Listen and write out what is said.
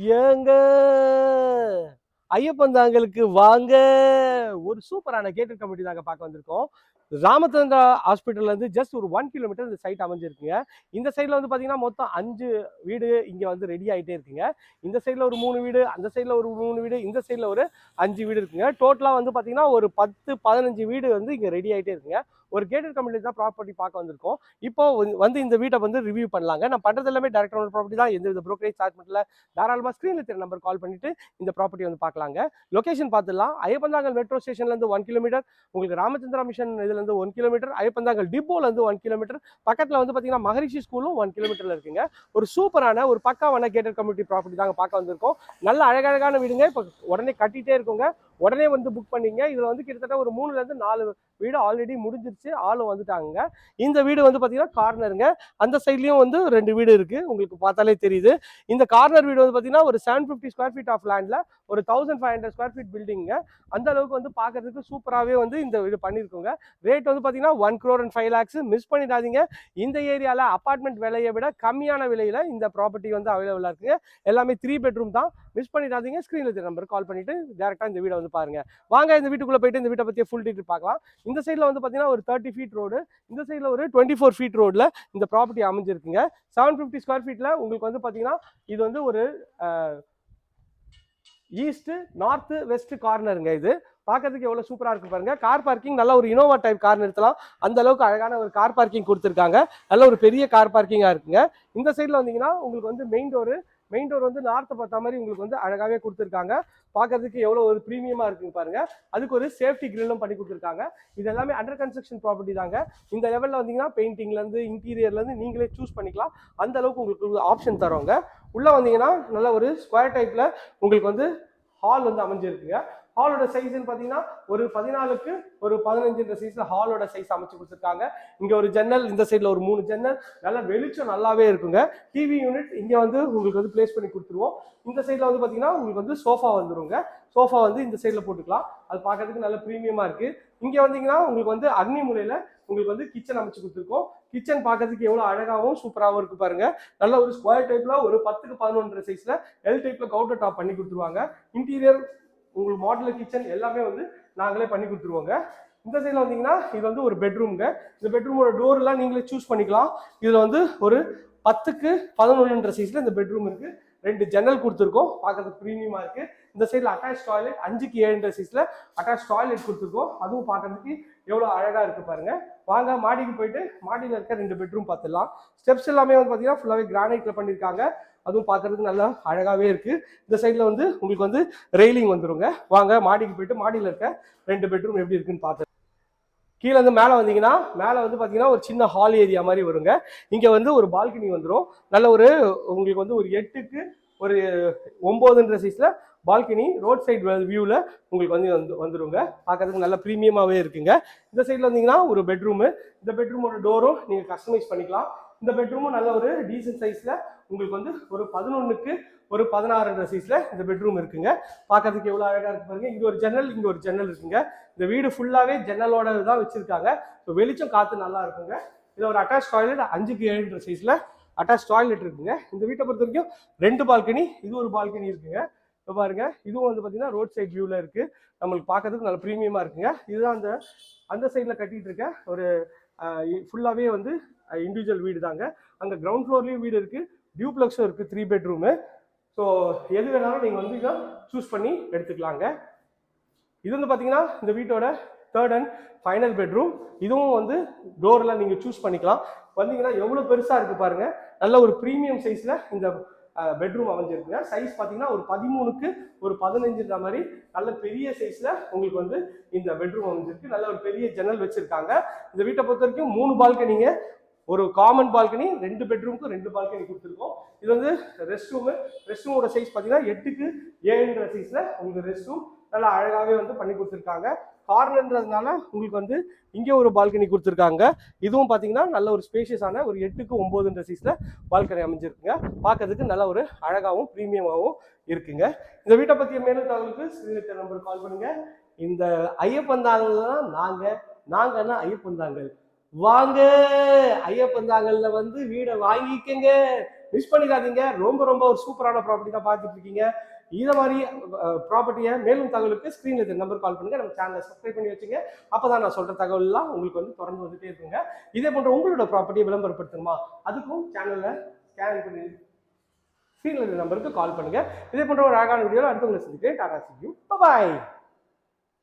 ஏங்க. ஐயப்பன் தாங்களுக்கு வாங்க. ஒரு சூப்பரான கேட்டட் கமிட்டி தாங்க பார்க்க வந்திருக்கோம். ராமச்சந்திரா ஹாஸ்பிட்டல்லேருந்து ஜஸ்ட் ஒரு ஒன் கிலோமீட்டர் இந்த சைட் அமைஞ்சிருக்குங்க. இந்த சைடில் வந்து பார்த்தீங்கன்னா மொத்தம் அஞ்சு வீடு இங்கே வந்து ரெடி ஆகிட்டே இருக்குங்க. இந்த சைடில் ஒரு மூணு வீடு அந்த சைடில் ஒரு மூணு வீடு இந்த சைடில் ஒரு அஞ்சு வீடு இருக்குங்க. டோட்டலாக வந்து பார்த்தீங்கன்னா ஒரு பத்து பதினஞ்சு வீடு வந்து இங்கே ரெடி ஆகிட்டே இருக்குங்க. ஒரு கேட்டட் கம்பெனியில் தான் ப்ராப்பர்ட்டி பார்க்க வந்திருக்கோம். இப்போ வந்து- இந்த வீட்டை வந்து ரிவ்யூ பண்ணலாங்க. நான் பண்ணுறது எல்லாமே டேரக்ட் ஓனர் ப்ராப்பர்ட்டி தான். எந்த வித ப்ரோக்கரேஜ் சார்ஜ் பண்ணல தாராளமாக ஸ்க்ரீனில் தெரிய நம்பர் கால் பண்ணிட்டு இந்த ப்ராப்பர்ட்டி வந்து பார்க்கலாங்க. லொகேஷன் பார்த்துடலாம். ஐயப்பந்தாங்கல் மெட்ரோ ஸ்டேஷன்லேருந்து ஒன் கிலோமீட்டர் உங்களுக்கு ராமச்சந்திரா மிஷன் இதில் இருந்து ஒன் கிலோமீட்டர் ஐயப்பந்தாங்கல் டிப்போலேருந்து ஒன் கிலோமீட்டர் பக்கத்தில் வந்து பார்த்தீங்கன்னா மகரிஷி ஸ்கூலும் ஒன் கிலோமீட்டரில் இருக்குங்க. ஒரு சூப்பரான ஒரு பக்காவான கேட்டட் கம்யூனிட்டி ப்ராப்பர்ட்டி தாங்க பார்க்க வந்திருக்கோம். நல்ல அழகழகான வீடுங்க. இப்போ உடனே கட்டிட்டே இருக்குங்க. உடனே வந்து புக் பண்ணிங்க. இதில் வந்து கிட்டத்தட்ட ஒரு மூணுலேருந்து நாலு வீடு ஆல்ரெடி முடிஞ்சிருச்சு. ஆளும் வந்துட்டாங்க. இந்த வீடு வந்து பார்த்தீங்கன்னா கார்னருங்க அந்த சைட்லேயும் வந்து ரெண்டு வீடு இருக்குது உங்களுக்கு பார்த்தாலே தெரியுது. இந்த கார்னர் வீடு வந்து பார்த்தீங்கன்னா ஒரு seven fifty square feet of லேண்டில் ஒரு thousand five hundred square feet பில்டிங்க அந்த அளவுக்கு வந்து பார்க்கறதுக்கு சூப்பராகவே வந்து இந்த வீடு பண்ணியிருக்கோங்க. ரேட் வந்து பார்த்தீங்கன்னா one crore and five lakhs miss பண்ணிடாதீங்க. இந்த ஏரியாவில் அப்பார்ட்மெண்ட் விலையை விட கம்மியான விலையில் இந்த ப்ராப்பர்ட்டி வந்து அவைலபிளாக இருக்குங்க. எல்லாமே த்ரீ பெட்ரூம் தான். மிஸ் பண்ணிடாதீங்க. ஸ்க்ரீனில் நம்பர் கால் பண்ணிட்டு டேரெக்டாக இந்த வீடை வந்து பாருங்கள் வாங்க இந்த வீட்டுக்குள்ளே போயிட்டு இந்த வீட்டை பற்றிய ஃபுல் டீட்டெயில் பார்க்கலாம். இந்த சைடில் வந்து பார்த்தீங்கன்னா ஒரு தேர்ட்டி ஃபீட் ரோடு இந்த சைடில் ஒரு டுவெண்ட்டி ஃபோர் ஃபீட் ரோடில் இந்த ப்ராப்பர்ட்டி அமைஞ்சிருக்குங்க. செவன் ஃபிஃப்டி ஸ்கொயர் ஃபீட்டில் உங்களுக்கு வந்து பார்த்தீங்கன்னா இது வந்து ஒரு ஈஸ்ட்டு நார்த்து வெஸ்ட் கார்னருங்க இது. பார்க்கறதுக்கு எவ்வளோ சூப்பராக இருக்கு பாருங்க. கார் பார்க்கிங் நல்ல ஒரு இனோவா டைப் கார் நிறுத்தலாம். அந்த அளவுக்கு அழகான ஒரு கார் பார்க்கிங் கொடுத்துருக்காங்க. நல்ல ஒரு பெரிய கார் பார்க்கிங்காக இருக்குங்க. இந்த சைடில் வந்தீங்கன்னா உங்களுக்கு வந்து மெயின் டோரு மெயின் டோர் வந்து நார்த்தை பார்த்த மாதிரி உங்களுக்கு வந்து அழகாகவே கொடுத்துருக்காங்க. பார்க்கறதுக்கு எவ்வளோ ஒரு ப்ரீமியமாக இருக்குங்க பாருங்க. அதுக்கு ஒரு சேஃப்டி கிரில்லும் பண்ணி கொடுத்துருக்காங்க. இது எல்லாமே அண்டர் கன்ஸ்ட்ரக்ஷன் ப்ராப்பர்ட்டி தாங்க. இந்த லெவலில் வந்தீங்கன்னா பெயிண்டிங்லேருந்து இன்டீரியர்லேருந்து நீங்களே சூஸ் பண்ணிக்கலாம். அந்த அளவுக்கு உங்களுக்கு ஆப்ஷன் தரோங்க உள்ளே வந்தீங்கன்னா நல்ல ஒரு ஸ்கொயர் டைப்பில் உங்களுக்கு வந்து ஹால் வந்து அமைஞ்சிருக்குங்க. ஹாலோட சைஸ்ன்னு பார்த்தீங்கன்னா ஒரு பதினாலுக்கு ஒரு பதினஞ்சுன்ற சைஸில் ஹாலோட சைஸ் அமைச்சு கொடுத்துருக்காங்க. இங்கே ஒரு ஜன்னல் இந்த சைடில் ஒரு மூணு ஜன்னல் நல்லா வெளிச்சம் நல்லாவே இருக்குங்க. டிவி யூனிட் இங்கே வந்து உங்களுக்கு வந்து ப்ளேஸ் பண்ணி கொடுத்துருவோம். இந்த சைடில் வந்து பாத்தீங்கன்னா உங்களுக்கு வந்து சோஃபா வந்துருங்க. சோஃபா வந்து இந்த சைடில் போட்டுக்கலாம். அது பார்க்கறதுக்கு நல்ல ப்ரீமியமாக இருக்குது இங்கே வந்தீங்கன்னா உங்களுக்கு வந்து அக்னி முறையில் உங்களுக்கு வந்து கிச்சன் அமைச்சு கொடுத்துருக்கோம். கிச்சன் பார்க்கறதுக்கு எவ்வளோ அழகாகவும் சூப்பராகவும் இருக்கு பாருங்க. நல்ல ஒரு ஸ்கொயர் டைப்பில் ஒரு பத்துக்கு பதினொன்றரை சைஸில் எல் டைப்பில் கவுண்டர் டாப் பண்ணி கொடுத்துருவாங்க. இன்டீரியர் உங்களுக்கு மாடுலர் கிச்சன் எல்லாமே வந்து நாங்களே பண்ணி கொடுத்துருவோங்க. இந்த சைடில் வந்தீங்கன்னா இது வந்து ஒரு பெட்ரூம்ங்க இந்த பெட்ரூமோட டோர்லாம் நீங்களே சூஸ் பண்ணிக்கலாம். இதில் வந்து ஒரு பத்துக்கு பதினொன்றுன்ற சைஸில் இந்த பெட்ரூம் இருக்குது ரெண்டு ஜன்னல் கொடுத்துருக்கோம். பார்க்கறதுக்கு ப்ரீமியமாக இருக்குது இந்த சைடில் அட்டாச் டாய்லெட் அஞ்சுக்கு ஏழுன்ற சைஸில் அட்டாச் டாய்லெட் கொடுத்துருக்கோம். அதுவும் பார்க்கறதுக்கு எவ்வளோ அழகாக இருக்குது பாருங்கள் வாங்க மாடிக்கு போயிட்டு மாடியில் இருக்க ரெண்டு பெட்ரூம் பார்த்துடலாம். ஸ்டெப்ஸ் எல்லாமே வந்து பார்த்தீங்கன்னா ஃபுல்லாகவே கிரானைட்டில் பண்ணியிருக்காங்க அதுவும் பார்க்கறதுக்கு நல்லா அழகாகவே இருக்குது இந்த சைடில் வந்து உங்களுக்கு வந்து ரெயிலிங் வந்துருங்க. வாங்க மாடிக்கு போயிட்டு மாடியில் இருக்க ரெண்டு பெட்ரூம் எப்படி இருக்குன்னு பார்த்து கீழே வந்து மேலே வந்தீங்கன்னா மேலே வந்து பார்த்தீங்கன்னா ஒரு சின்ன ஹால் ஏரியா மாதிரி வருங்க. இங்கே வந்து ஒரு பால்கனி வந்துடும் நல்ல ஒரு உங்களுக்கு வந்து ஒரு எட்டுக்கு ஒரு ஒம்போதுன்ற சைஸில் பால்கனி ரோட் சைடு வியூவில் உங்களுக்கு வந்து வந்து வந்துருங்க. பார்க்கறதுக்கு நல்ல ப்ரீமியமாகவே இருக்குங்க. இந்த சைடில் வந்தீங்கன்னா ஒரு பெட்ரூமு இந்த பெட்ரூமோட டோரும் நீங்கள் கஸ்டமைஸ் பண்ணிக்கலாம். இந்த பெட்ரூமும் நல்ல ஒரு டீசன்ட் சைஸில் உங்களுக்கு வந்து ஒரு பதினொன்றுக்கு ஒரு பதினாறுன்ற சைஸில் இந்த பெட்ரூம் இருக்குங்க. பார்க்கறதுக்கு எவ்வளோ அழகாக இருக்கு பாருங்க. இங்கே ஒரு ஜன்னல் இங்கே ஒரு ஜன்னல் இருக்குங்க. இந்த வீடு ஃபுல்லாகவே ஜன்னலோட தான் வச்சுருக்காங்க. ஸோ வெளிச்சம் காற்று நல்லா இருக்குங்க. இதில் ஒரு அட்டாச் டாய்லெட் அஞ்சுக்கு ஏழுன்ற சைஸில் அட்டாச் டாய்லெட் இருக்குங்க. இந்த வீட்டை பொறுத்த வரைக்கும் ரெண்டு பால்கனி இது ஒரு பால்கனி இருக்குங்க. இப்போ பாருங்க. இதுவும் வந்து பார்த்தீங்கன்னா ரோட் சைட் வியூவில் இருக்குது நம்மளுக்கு பார்க்கறதுக்கு நல்ல ப்ரீமியமாக இருக்குங்க. இதுதான் அந்த அந்த சைடில் கட்டிகிட்டு இருக்க ஒரு ஃபுல்லாகவே வந்து இண்டிவிஜுவல் வீடு தாங்க அங்கே கிரவுண்ட் ஃப்ளோர்லேயும் வீடு இருக்குது டியூப்ளெக்ஸும் இருக்குது த்ரீ பெட்ரூமு ஸோ எது வேணாலும் நீங்கள் வந்து இதை சூஸ் பண்ணி எடுத்துக்கலாங்க. இது வந்து பார்த்தீங்கன்னா இந்த வீட்டோட தேர்ட் அண்ட் ஃபைனல் பெட்ரூம் இதுவும் வந்து டோர்லாம் நீங்கள் சூஸ் பண்ணிக்கலாம். வந்தீங்கன்னா எவ்வளோ பெருசாக இருக்குது பாருங்கள் நல்ல ஒரு ப்ரீமியம் சைஸில் இந்த பெட்ரூம் அமைஞ்சிருக்குங்க. சைஸ் பார்த்தீங்கன்னா ஒரு பதிமூணுக்கு ஒரு பதினஞ்சுன்ற மாதிரி நல்ல பெரிய சைஸில் உங்களுக்கு வந்து இந்த பெட்ரூம் அமைஞ்சிருக்கு. நல்ல ஒரு பெரிய ஜன்னல் வச்சுருக்காங்க. இந்த வீட்டை பொறுத்த வரைக்கும் மூணு பால்கனிங்க ஒரு காமன் பால்கனி ரெண்டு பெட்ரூமுக்கு ரெண்டு பால்கனி கொடுத்துருக்கோம். இது வந்து ரெஸ்ட் ரூமு ரெஸ்ட் ரூமோட சைஸ் பார்த்தீங்கன்னா எட்டுக்கு ஏழுன்ற சைஸில் உங்களுக்கு ரெஸ்ட் ரூம் நல்லா அழகாகவே வந்து பண்ணி கொடுத்துருக்காங்க. கார்னர்ன்றதுனால உங்களுக்கு வந்து இங்கே ஒரு பால்கனி கொடுத்துருக்காங்க. இதுவும் பார்த்தீங்கன்னா நல்ல ஒரு ஸ்பேஷியஸான ஒரு எட்டுக்கு ஒம்போதுன்ற சைஸில் பால்கனி அமைஞ்சிருக்குங்க. பார்க்கறதுக்கு நல்ல ஒரு அழகாகவும் ப்ரீமியமாகவும் இருக்குங்க. இந்த வீட்டை பற்றிய மேலும் தகவலுக்கு ஸ்ரீநகர் நம்பருக்கு கால் பண்ணுங்கள் இந்த ஐயப்பந்தாங்கல் தான் நாங்கள் நாங்கன்னா ஐயப்பந்தாங்கல் வாங்க. ஐயப்பந்தாங்கல்ல வந்து வீடை வாங்கிக்கங்க. மிஸ் பண்ணிடாதீங்க ரொம்ப ரொம்ப ஒரு சூப்பரான ப்ராப்பர்ட்டி தான் பார்த்துட்டு இருக்கீங்க இதை மாதிரி ப்ராப்பர்ட்டியை மேலும் தகவலுக்கு ஸ்க்ரீனில் இருக்க நம்பர் கால் பண்ணுங்க. நம்ம சேனலை சப்ஸ்கிரைப் பண்ணி வச்சுங்க. அப்பதான் நான் சொல்ற தகவல்லாம் உங்களுக்கு வந்து தொடர்ந்து வந்துட்டே இருக்குங்க. இதே போன்ற உங்களோட ப்ராப்பர்ட்டியை விளம்பரப்படுத்தணுமா? அதுக்கும் சேனல்ல ஸ்கேன் பண்ணி ஸ்க்ரீனில் இருக்க நம்பருக்கு கால் பண்ணுங்க. இதே போன்ற ஒரு அழகான வீடியோவில் அடுத்தவங்களை சந்திக்கிறேன். டாடா சி பாய்